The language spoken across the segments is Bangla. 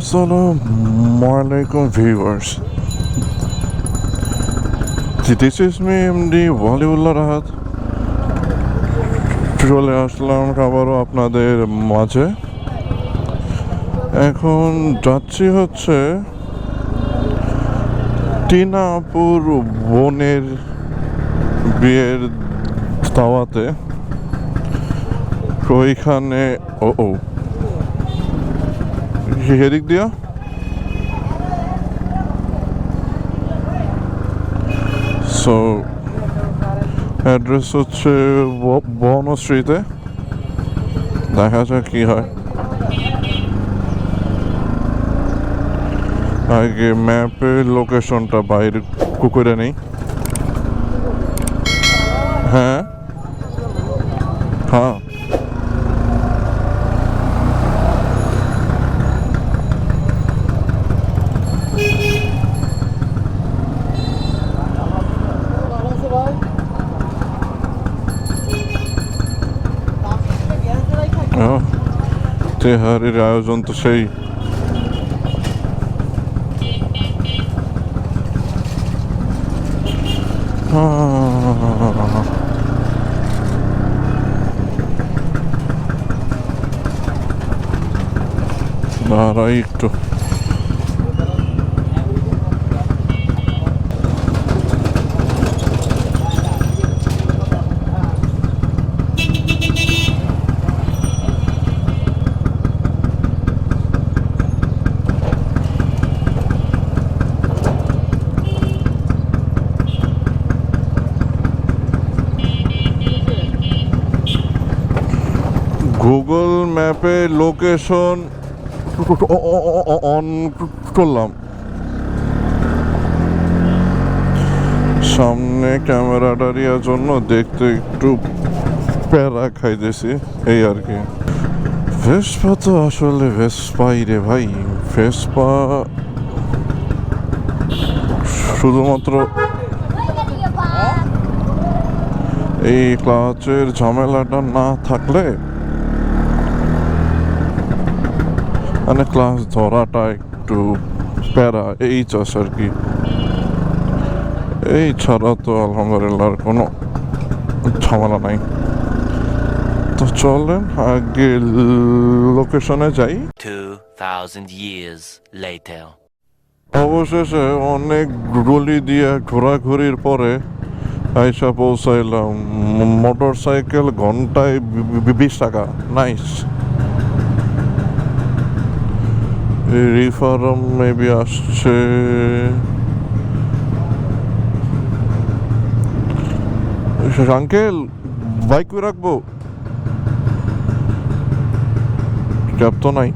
Assalamu alaikum viewers. This is me MD Waliullah Rahat. চলে আসলাম আবারও আপনাদের মাঝে। এখন যাচ্ছি হচ্ছে টিনাপুর বোনের বিয়ের দাওয়াতে। ওইখানে ও ও। এদিক দিয়া সো অ্যাড্রেস হচ্ছে বনশ্রীতে দেখা যাক কি হয়। আগে ম্যাপে লোকেশনটা বাইরে, কুকুরে নেই। হ্যাঁ? তেহারির আয়োজন তো সেই। একটু। গুগল ম্যাপে লোকেশন অন করলাম। সামনে ক্যামেরাটারিয়ার জন্য দেখতে একটু প্যারা খাইতেছি, এই আর কি। ভেসপা তো আসলে ভেসপাই রে ভাই। ভেসপা শুধুমাত্র এই ক্লাচের ঝামেলাটা না থাকলে মানে ক্লাস ধরাটা একটু প্যারা। এই চাষ আর কি। এই ছাড়া তো আলহামদুলিল্লাহ কোনো ঝামেলা নাই। তো চলেন আগে লোকেশনে যাই। 2,000 years later. অবশেষে অনেক গলি দিয়ে ঘোরাঘুরির পরে আইসা পৌঁছাইলাম। মোটর সাইকেল ঘন্টায় বিশ টাকা। নাইস রিফারম মেবি আসছে। আঙ্কেল বাইক রাখব? ক্যাব তো নাই।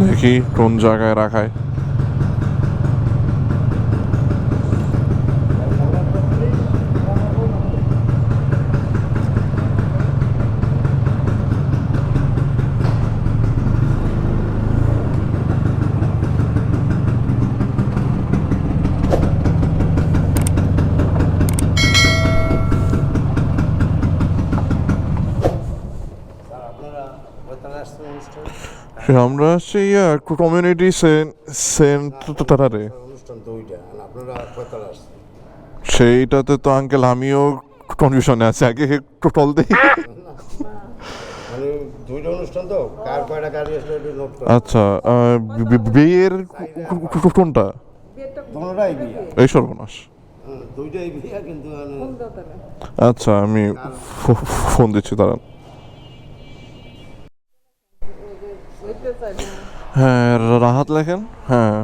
দেখি কোন জায়গায় রাখায়। আমরা আসছি কমিউনিটি সেন্টারে সেইটাতে তো আঙ্কেল আমিও কনফিউশনে আছি আগে টোটাল দিই। একটু আচ্ছা বিয়ের কোনটা? এই সর্বনাশ। মানে আচ্ছা আমি ফোন দিচ্ছি দাঁড়ান। হ্যাঁ রাহাত লেখেন? হ্যাঁ।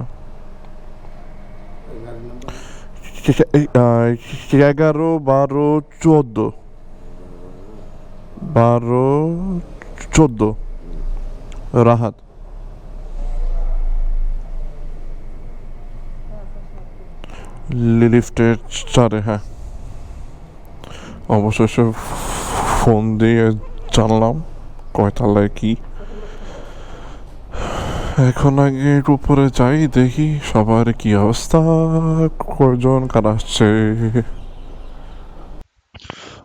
এগারো, বারো, চোদ্দ। বারো, চোদ্দ। রাহাত। লিফটের চারে হ্যাঁ। অবশেষে ফোন দিয়ে জানলাম কয়তলায় কি। এখন আগে উপরে যাই, দেখি সবার কি অবস্থা। কয়জন কার আসছে?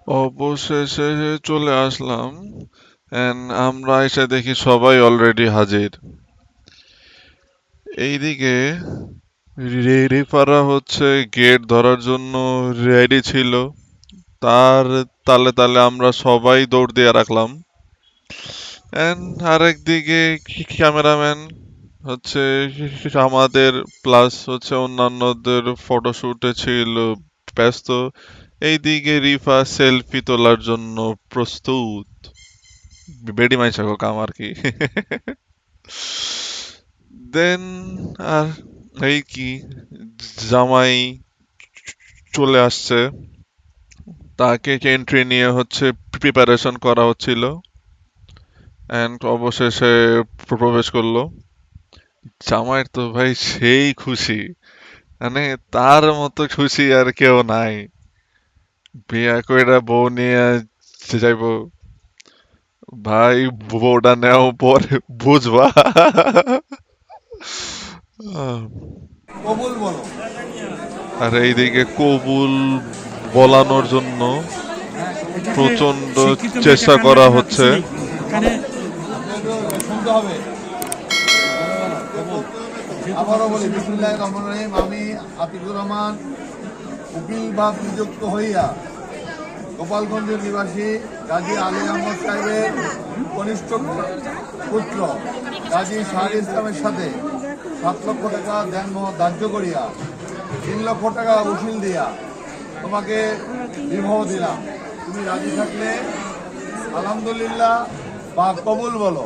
অবশেষে চলে আসলাম। And আমরা এসে দেখি সবাই অলরেডি হাজির। এইদিকে রিফারা হচ্ছে গেট ধরার জন্য রেডি ছিল। তার তালে তালে আমরা সবাই দৌড় দিয়ে রাখলাম। আরেকদিকে ক্যামেরাম্যান হচ্ছে, আমাদের প্লাস হচ্ছে অন্যান্যদের ফটোশুটে ছিল ব্যস্ত। এইদিকে রিফা সেলফি তোলার জন্য প্রস্তুত। বেডি মাইশা কাম আর কি? দেন আর এই কি, জামাই চলে আসছে। তাকে এন্ট্রি নিয়ে হচ্ছে প্রিপারেশন করা হচ্ছিল। এন্ড অবশেষে প্রবেশ করল। জামাইয়ের তো ভাই সেই খুশি। মানে তার মতো খুশি আর কেউ নাই। বিয়া কইরা বউ নিয়ে যাইবো। ভাই বউটা নেও পরে বুঝবা। কবুল বলো। আর এইদিকে কবুল বলানোর জন্য প্রচণ্ড চেষ্টা করা হচ্ছে। হবে। আবারও বলি বিসমুল্লাহ রহমান রহিম, আমি আতিকুর রহমান, উকিল ভাব নিযুক্ত হইয়া গোপালগঞ্জের নিবাসী গাজী আলী আহমদ সাহেবের কনিষ্ঠ পুত্র গাজী শাহর ইসলামের সাথে সাত লক্ষ টাকা দেন ধার্য করিয়া, তিন লক্ষ টাকা উসিল দিয়া তোমাকে বিবাহ দিলাম। তুমি রাজি থাকলে আলহামদুলিল্লাহ বা কবুল বলো।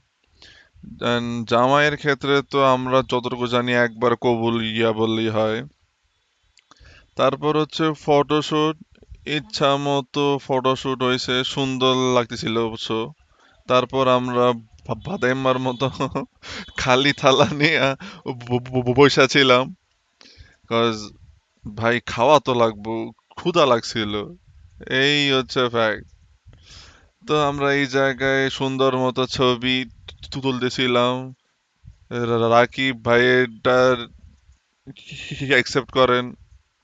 জামাইয়ের ক্ষেত্রে তো আমরা যতটুকু জানি একবার কবুল ইয়া বললেই হয়। তারপর হচ্ছে ফটোশুট ইচ্ছা মতো ফটোশুট হয়েছে, সুন্দর লাগতেছিল অবশ্য। তারপর আমরা ভাদাইম্মার মতো খালি থালা নিয়ে ব- ব- বইসা ছিলাম। কজ ভাই, খাওয়া তো লাগবো, ক্ষুধা লাগছিল। এই হচ্ছে ফ্যাক্ট তো আমরা এই জায়গায় সুন্দর মতো ছবি তুলতেছিলাম। রা- রাকিব ভাইয়েরটার অ্যাকসেপ্ট করেন।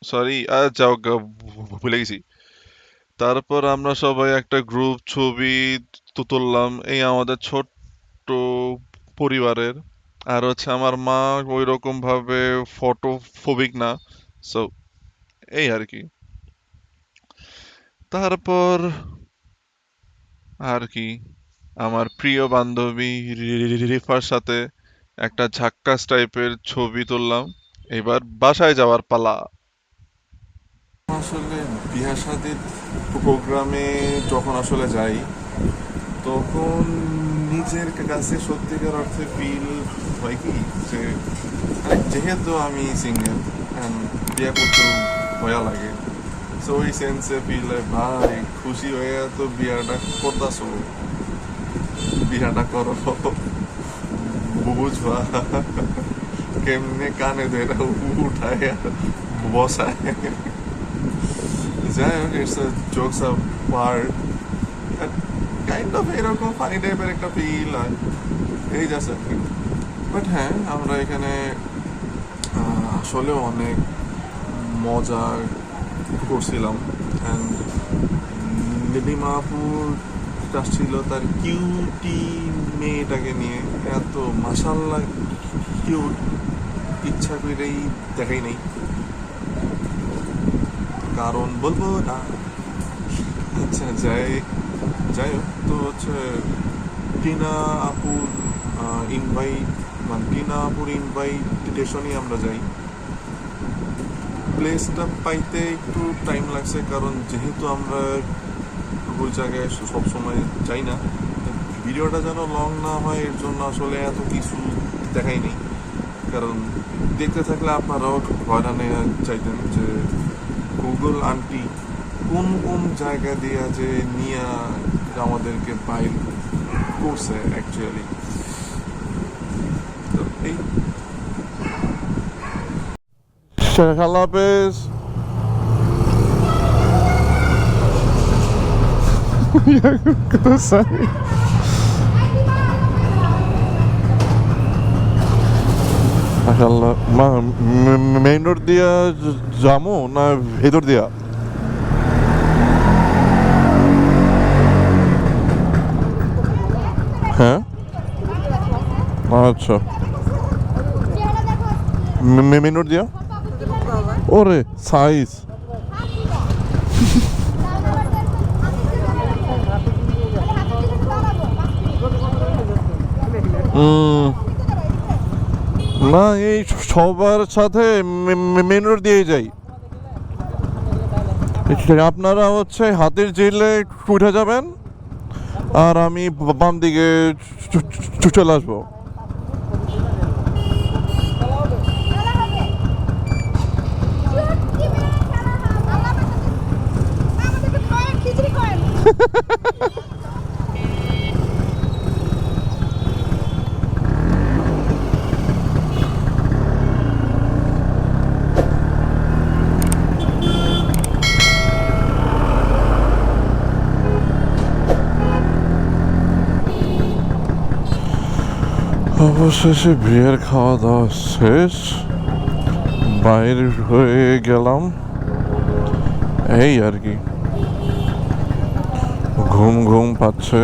সরি যাও গা- ভুলে গেছি। তারপর আমরা সবাই একটা গ্রুপ ছবি তুললাম এই আমাদের ছোট্ট পরিবারের। আর হচ্ছে আমার মা ওই রকম ভাবে ফটো ফোবিক না। সো এই আর কি। তারপর আর কি আমার প্রিয় বান্ধবী রিফার সাথে একটা ঝাক্কাস টাইপের ছবি তুললাম। এবার বাসায় যাওয়ার পালা। আসলে বিয়া শাদির প্রোগ্রামে যখন আসলে যাই, তখন নিজের কাছে সত্যিকার অর্থে ফিল হয় কি যে যেহেতু আমি সিঙ্গেল বিয়া করতে ভয়া লাগে। ওই সেন্সে ফিল ভাই খুশি হয়ে তো বিয়াটা করতাছো। বিয়াটা করো। বুঝবা? কেমনে কানে ধরে উঠায় বসায়। যাই হোক it's jokes a part kind of এরকম ফানি টাইপের একটা ফিল হয়। এই জাস্ট বাট হ্যাঁ আমরা এখানে আসলে অনেক মজা করছিলাম। অ্যান্ড নীলিমাপুর ছিল তার কিউটি মেয়েটাকে নিয়ে। এত মাসাল্লা কিউট ইচ্ছা করেই দেখাই নেই। কারণ বলব না। আচ্ছা যাই যাই হোক, তো হচ্ছে টিনা আপুর ইনভাইট মানে টিনা আপুর ইনভাইটেশনই আমরা যাই। প্লেসটা পাইতে একটু টাইম লাগছে, কারণ যেহেতু আমরা ওই জায়গায় সব সময় যাই না, ভিডিওটা যেন লং না হয়, এর জন্য আসলে এত কিছু দেখাই নেই। কারণ দেখতে থাকলে আপনারাও হয়রানে চাইতেন যে গুগল আন্টি কোন কোন জায়গা দিয়া যে নিয়ে আমাদেরকে পাইল করছে অ্যাকচুয়ালি তো এই হাফেজ মাশাআল্লাহ মা মেইন রোড দিয়া যামু না ভেতর দিয়া হ্যাঁ আচ্ছা মেইন রোড দিয়া ওরে, সাইজ। না, এই সবার সাথে মেন রোড দিয়ে যাই। আপনারা হচ্ছে হাতের জিলে উঠে যাবেন, আর আমি বাম দিকে চলে আসব। অবশেষে বিয়ের খাওয়া দাওয়া শেষ। বাইরে হয়ে গেলাম। এই আর কি। ঘুম ঘুম পাচ্ছে।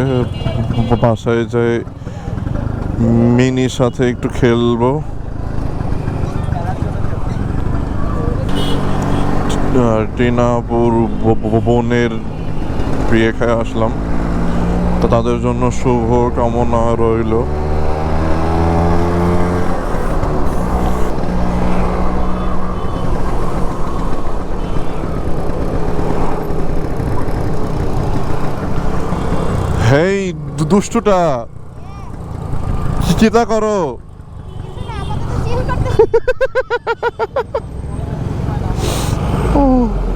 বাসায় যাই, মিনির সাথে একটু খেলব। টিনাপুর বোনের বিয়ে খায় আসলাম। তো তাদের জন্য শুভ কামনা রইল। হেই দুষ্টুটা। চিন্তা করো। ও